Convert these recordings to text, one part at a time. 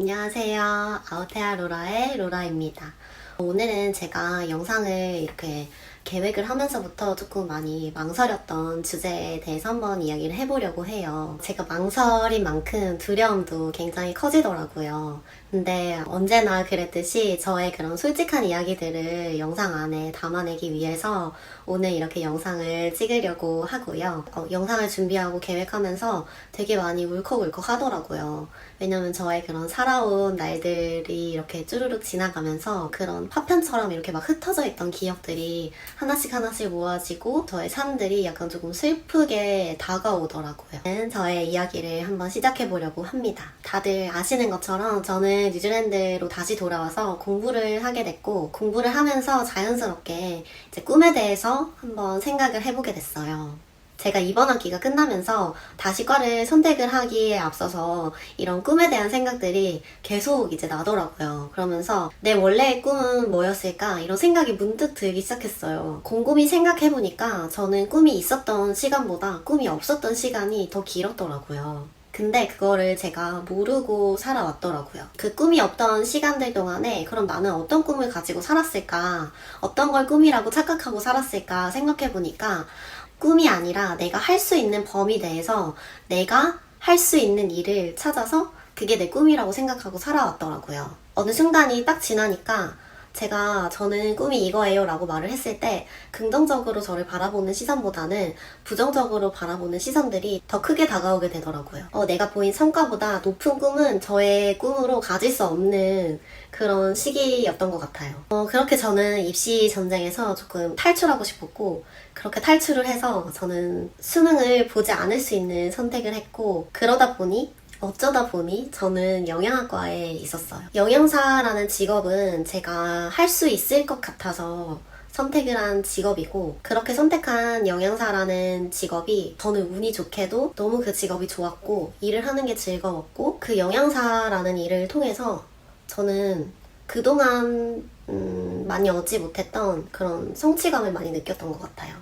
안녕하세요. 아우테아 로라의 로라입니다. 오늘은 제가 영상을 이렇게 계획을 하면서부터 조금 많이 망설였던 주제에 대해서 한번 이야기를 해보려고 해요. 제가 망설인 만큼 두려움도 굉장히 커지더라고요. 근데 언제나 그랬듯이 저의 그런 솔직한 이야기들을 영상 안에 담아내기 위해서 오늘 이렇게 영상을 찍으려고 하고요. 어, 영상을 준비하고 계획하면서 되게 많이 울컥울컥 하더라고요. 왜냐면 저의 그런 살아온 날들이 이렇게 쭈루룩 지나가면서 그런 파편처럼 이렇게 막 흩어져 있던 기억들이 하나씩 하나씩 모아지고 저의 삶들이 약간 조금 슬프게 다가오더라고요. 저의 이야기를 한번 시작해 보려고 합니다. 다들 아시는 것처럼 저는 뉴질랜드로 다시 돌아와서 공부를 하게 됐고 공부를 하면서 자연스럽게 이제 꿈에 대해서 한번 생각을 해보게 됐어요. 제가 이번 학기가 끝나면서 다시 과를 선택을 하기에 앞서서 이런 꿈에 대한 생각들이 계속 이제 나더라고요. 그러면서 내 원래의 꿈은 뭐였을까? 이런 생각이 문득 들기 시작했어요. 곰곰이 생각해보니까 저는 꿈이 있었던 시간보다 꿈이 없었던 시간이 더 길었더라고요. 근데 그거를 제가 모르고 살아왔더라고요. 그 꿈이 없던 시간들 동안에 그럼 나는 어떤 꿈을 가지고 살았을까? 어떤 걸 꿈이라고 착각하고 살았을까 생각해보니까 꿈이 아니라 내가 할 수 있는 범위 내에서 내가 할 수 있는 일을 찾아서 그게 내 꿈이라고 생각하고 살아왔더라고요. 어느 순간이 딱 지나니까 제가 저는 꿈이 이거예요 라고 말을 했을 때 긍정적으로 저를 바라보는 시선보다는 부정적으로 바라보는 시선들이 더 크게 다가오게 되더라고요. 어, 내가 보인 성과보다 높은 꿈은 저의 꿈으로 가질 수 없는 그런 시기였던 것 같아요. 어, 그렇게 저는 입시 전쟁에서 조금 탈출하고 싶었고 그렇게 탈출을 해서 저는 수능을 보지 않을 수 있는 선택을 했고 그러다 보니 어쩌다 보니 저는 영양학과에 있었어요. 영양사라는 직업은 제가 할 수 있을 것 같아서 선택을 한 직업이고 그렇게 선택한 영양사라는 직업이 저는 운이 좋게도 너무 그 직업이 좋았고 일을 하는 게 즐거웠고 그 영양사라는 일을 통해서 저는 그동안 음, 많이 얻지 못했던 그런 성취감을 많이 느꼈던 것 같아요.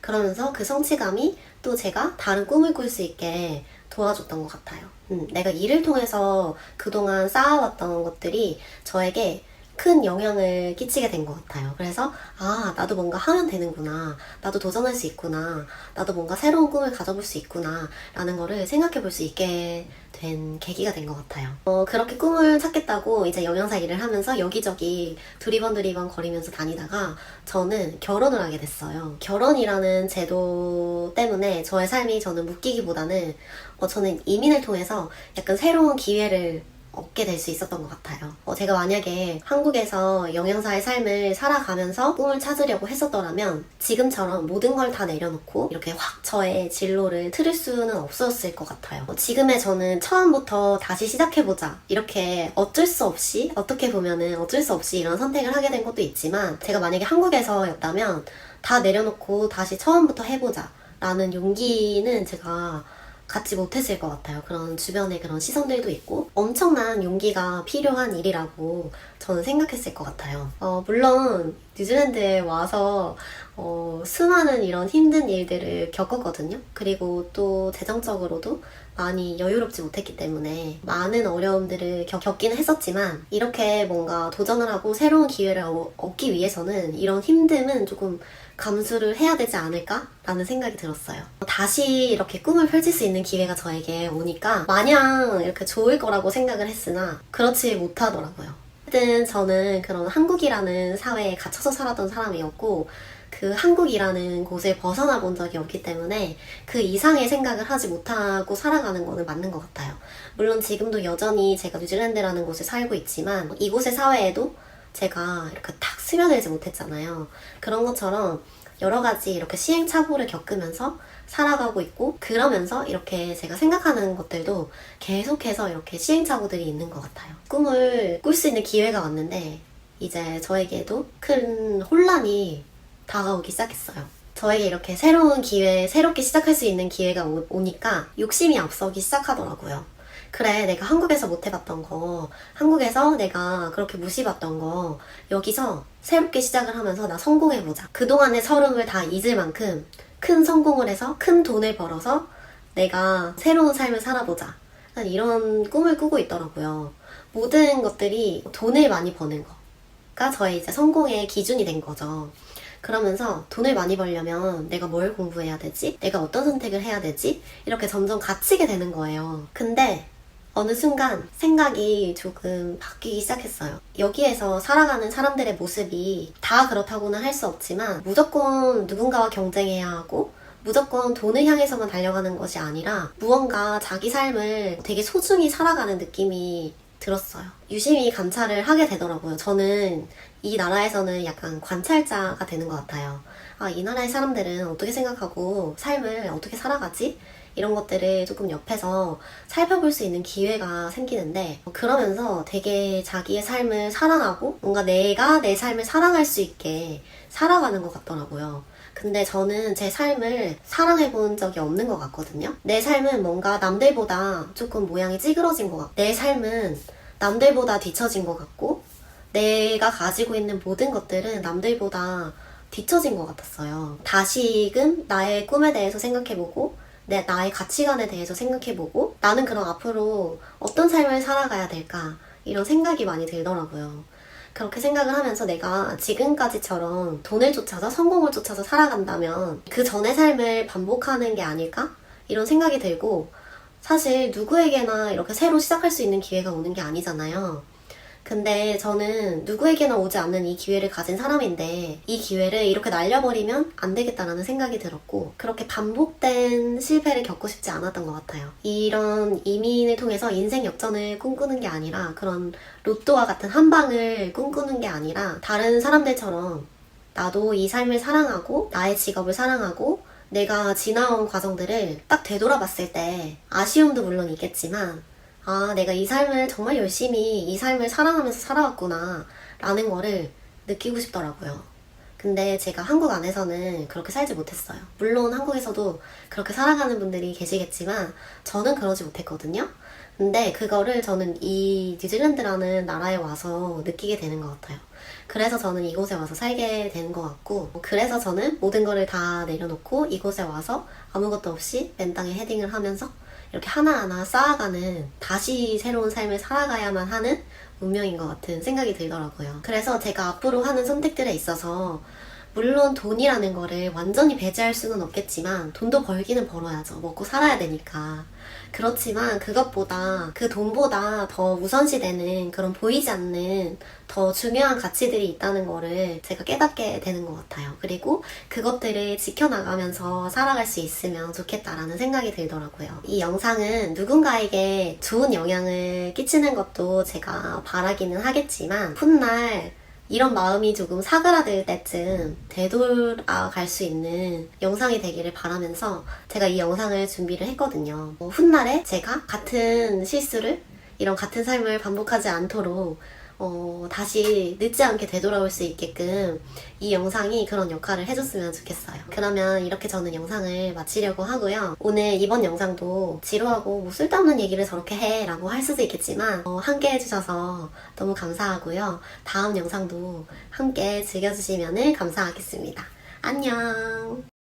그러면서 그 성취감이 또 제가 다른 꿈을 꿀 수 있게 도와줬던 것 같아요. 음, 내가 일을 통해서 그동안 쌓아왔던 것들이 저에게 큰 영향을 끼치게 된 것 같아요. 그래서, 아, 나도 뭔가 하면 되는구나. 나도 도전할 수 있구나. 나도 뭔가 새로운 꿈을 가져볼 수 있구나. 라는 거를 생각해 볼 수 있게 된 계기가 된 것 같아요. 어, 그렇게 꿈을 찾겠다고 이제 영양사 일을 하면서 여기저기 두리번두리번 거리면서 다니다가 저는 결혼을 하게 됐어요. 결혼이라는 제도 때문에 저의 삶이 저는 묶이기보다는 어, 저는 이민을 통해서 약간 새로운 기회를 얻게 될 수 있었던 것 같아요. 어, 제가 만약에 한국에서 영양사의 삶을 살아가면서 꿈을 찾으려고 했었더라면 지금처럼 모든 걸 다 내려놓고 이렇게 확 저의 진로를 틀을 수는 없었을 것 같아요. 어, 지금의 저는 처음부터 다시 시작해보자. 이렇게 어쩔 수 없이, 어떻게 보면은 어쩔 수 없이 이런 선택을 하게 된 것도 있지만 제가 만약에 한국에서였다면 다 내려놓고 다시 처음부터 해보자. 라는 용기는 제가 갖지 못했을 것 같아요. 그런 주변의 그런 시선들도 있고 엄청난 용기가 필요한 일이라고 저는 생각했을 것 같아요. 어, 물론 뉴질랜드에 와서 어, 수많은 이런 힘든 일들을 겪었거든요. 그리고 또 재정적으로도 많이 여유롭지 못했기 때문에 많은 어려움들을 겪, 겪기는 했었지만 이렇게 뭔가 도전을 하고 새로운 기회를 어- 얻기 위해서는 이런 힘듦은 조금 감수를 해야 되지 않을까라는 생각이 들었어요. 다시 이렇게 꿈을 펼칠 수 있는 기회가 저에게 오니까 마냥 이렇게 좋을 거라고 생각을 했으나 그렇지 못하더라고요. 어쨌든 저는 그런 한국이라는 사회에 갇혀서 살았던 사람이었고 그 한국이라는 곳을 벗어나 본 적이 없기 때문에 그 이상의 생각을 하지 못하고 살아가는 거는 맞는 것 같아요. 물론 지금도 여전히 제가 뉴질랜드라는 곳에 살고 있지만 이곳의 사회에도 제가 이렇게 탁 스며들지 못했잖아요. 그런 것처럼 여러 가지 이렇게 시행착오를 겪으면서 살아가고 있고 그러면서 이렇게 제가 생각하는 것들도 계속해서 이렇게 시행착오들이 있는 것 같아요. 꿈을 꿀 수 있는 기회가 왔는데 이제 저에게도 큰 혼란이 다가오기 시작했어요. 저에게 이렇게 새로운 기회, 새롭게 시작할 수 있는 기회가 오, 오니까 욕심이 앞서기 시작하더라고요. 그래, 내가 한국에서 못 해봤던 거, 한국에서 내가 그렇게 무시봤던 거, 여기서 새롭게 시작을 하면서 나 성공해보자. 그동안의 서름을 다 잊을 만큼 큰 성공을 해서 큰 돈을 벌어서 내가 새로운 삶을 살아보자. 난 이런 꿈을 꾸고 있더라고요. 모든 것들이 돈을 많이 버는 거가 저의 이제 성공의 기준이 된 거죠. 그러면서 돈을 많이 벌려면 내가 뭘 공부해야 되지? 내가 어떤 선택을 해야 되지? 이렇게 점점 갇히게 되는 거예요. 근데 어느 순간 생각이 조금 바뀌기 시작했어요. 여기에서 살아가는 사람들의 모습이 다 그렇다고는 할 수 없지만 무조건 누군가와 경쟁해야 하고 무조건 돈을 향해서만 달려가는 것이 아니라 무언가 자기 삶을 되게 소중히 살아가는 느낌이 들었어요. 유심히 관찰을 하게 되더라고요. 저는 이 나라에서는 약간 관찰자가 되는 것 같아요. 아, 이 나라의 사람들은 어떻게 생각하고 삶을 어떻게 살아가지? 이런 것들을 조금 옆에서 살펴볼 수 있는 기회가 생기는데 그러면서 되게 자기의 삶을 살아가고 뭔가 내가 내 삶을 살아갈 수 있게 살아가는 것 같더라고요. 근데 저는 제 삶을 사랑해 본 적이 없는 것 같거든요. 내 삶은 뭔가 남들보다 조금 모양이 찌그러진 것 같고, 내 삶은 남들보다 뒤처진 것 같고, 내가 가지고 있는 모든 것들은 남들보다 뒤처진 것 같았어요. 다시금 나의 꿈에 대해서 생각해보고, 내 나의 가치관에 대해서 생각해보고, 나는 그럼 앞으로 어떤 삶을 살아가야 될까? 이런 생각이 많이 들더라고요. 그렇게 생각을 하면서 내가 지금까지처럼 돈을 쫓아서 성공을 쫓아서 살아간다면 그 전의 삶을 반복하는 게 아닐까? 이런 생각이 들고 사실 누구에게나 이렇게 새로 시작할 수 있는 기회가 오는 게 아니잖아요. 근데 저는 누구에게나 오지 않는 이 기회를 가진 사람인데 이 기회를 이렇게 날려버리면 안 되겠다라는 생각이 들었고 그렇게 반복된 실패를 겪고 싶지 않았던 것 같아요. 이런 이민을 통해서 인생 역전을 꿈꾸는 게 아니라 그런 로또와 같은 한 방을 꿈꾸는 게 아니라 다른 사람들처럼 나도 이 삶을 사랑하고 나의 직업을 사랑하고 내가 지나온 과정들을 딱 되돌아봤을 때 아쉬움도 물론 있겠지만 아, 내가 이 삶을 정말 열심히 이 삶을 사랑하면서 살아왔구나 라는 거를 느끼고 싶더라고요. 근데 제가 한국 안에서는 그렇게 살지 못했어요. 물론 한국에서도 그렇게 살아가는 분들이 계시겠지만 저는 그러지 못했거든요. 근데 그거를 저는 이 뉴질랜드라는 나라에 와서 느끼게 되는 것 같아요. 그래서 저는 이곳에 와서 살게 되는 것 같고, 그래서 저는 모든 거를 다 내려놓고 이곳에 와서 아무것도 없이 맨 땅에 헤딩을 하면서 이렇게 하나하나 쌓아가는 다시 새로운 삶을 살아가야만 하는 운명인 것 같은 생각이 들더라고요. 그래서 제가 앞으로 하는 선택들에 있어서 물론 돈이라는 거를 완전히 배제할 수는 없겠지만 돈도 벌기는 벌어야죠. 먹고 살아야 되니까. 그렇지만 그것보다 그 돈보다 더 우선시되는 그런 보이지 않는 더 중요한 가치들이 있다는 거를 제가 깨닫게 되는 것 같아요. 그리고 그것들을 지켜나가면서 살아갈 수 있으면 좋겠다라는 생각이 들더라고요. 이 영상은 누군가에게 좋은 영향을 끼치는 것도 제가 바라기는 하겠지만 훗날 이런 마음이 조금 사그라들 때쯤 되돌아갈 수 있는 영상이 되기를 바라면서 제가 이 영상을 준비를 했거든요. 어, 훗날에 제가 같은 실수를 이런 같은 삶을 반복하지 않도록 어, 다시 늦지 않게 되돌아올 수 있게끔 이 영상이 그런 역할을 해줬으면 좋겠어요. 그러면 이렇게 저는 영상을 마치려고 하고요. 오늘 이번 영상도 지루하고 뭐 쓸데없는 얘기를 저렇게 해 라고 할 수도 있겠지만 어, 함께 해주셔서 너무 감사하고요. 다음 영상도 함께 즐겨주시면 감사하겠습니다. 안녕!